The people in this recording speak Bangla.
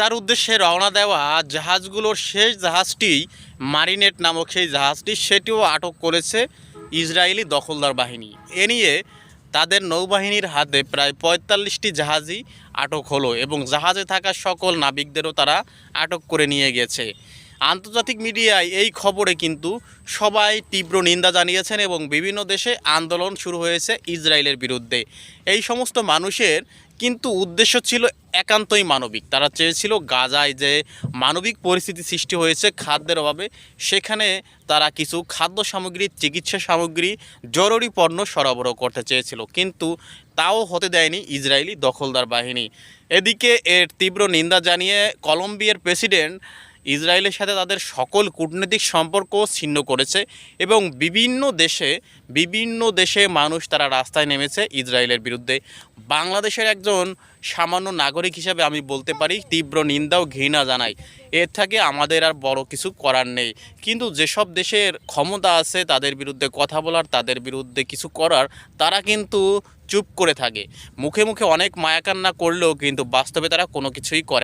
গাজার উদ্দেশ্যে রওনা দেওয়া জাহাজগুলোর শেষ জাহাজটি মারিনেট নামক সেই জাহাজটি, সেটিও আটক করেছে ইসরায়েলি দখলদার বাহিনী। এ নিয়ে তাদের নৌবাহিনীর হাতে প্রায় পঁয়তাল্লিশটি জাহাজই আটক হলো এবং জাহাজে থাকা সকল নাবিকদেরও তারা আটক করে নিয়ে গেছে। আন্তর্জাতিক মিডিয়ায় এই খবরে কিন্তু সবাই তীব্র নিন্দা জানিয়েছেন এবং বিভিন্ন দেশে আন্দোলন শুরু হয়েছে ইসরায়েলের বিরুদ্ধে। এই সমস্ত মানুষের কিন্তু উদ্দেশ্য ছিল একান্তই মানবিক। তারা চেয়েছিল গাজায় যে মানবিক পরিস্থিতি সৃষ্টি হয়েছে খাদ্যের অভাবে, সেখানে তারা কিছু খাদ্য সামগ্রী, চিকিৎসা সামগ্রী, জরুরি পণ্য সরবরাহ করতে চেয়েছিল। কিন্তু তাও হতে দেয়নি ইসরায়েলি দখলদার বাহিনী। এদিকে এর তীব্র নিন্দা জানিয়ে কলম্বিয়ার প্রেসিডেন্ট ইসরায়েলের সাথে তাদের সকল কূটনৈতিক সম্পর্ক ছিন্ন করেছে এবং বিভিন্ন দেশে বিভিন্ন দেশে মানুষ তারা রাস্তায় নেমেছে ইসরায়েলের বিরুদ্ধে। বাংলাদেশের একজন সামান্য নাগরিক হিসাবে আমি বলতে পারি, তীব্র নিন্দা ও ঘৃণা জানাই এর থেকে আমাদের আর বড় কিছু করার নেই। কিন্তু যেসব দেশের ক্ষমতা আছে তাদের বিরুদ্ধে কথা বলার, তাদের বিরুদ্ধে কিছু করার, তারা কিন্তু চুপ করে থাকে। মুখে মুখে অনেক মায়াকান্না করলেও কিন্তু বাস্তবে তারা কোনো কিছুই করে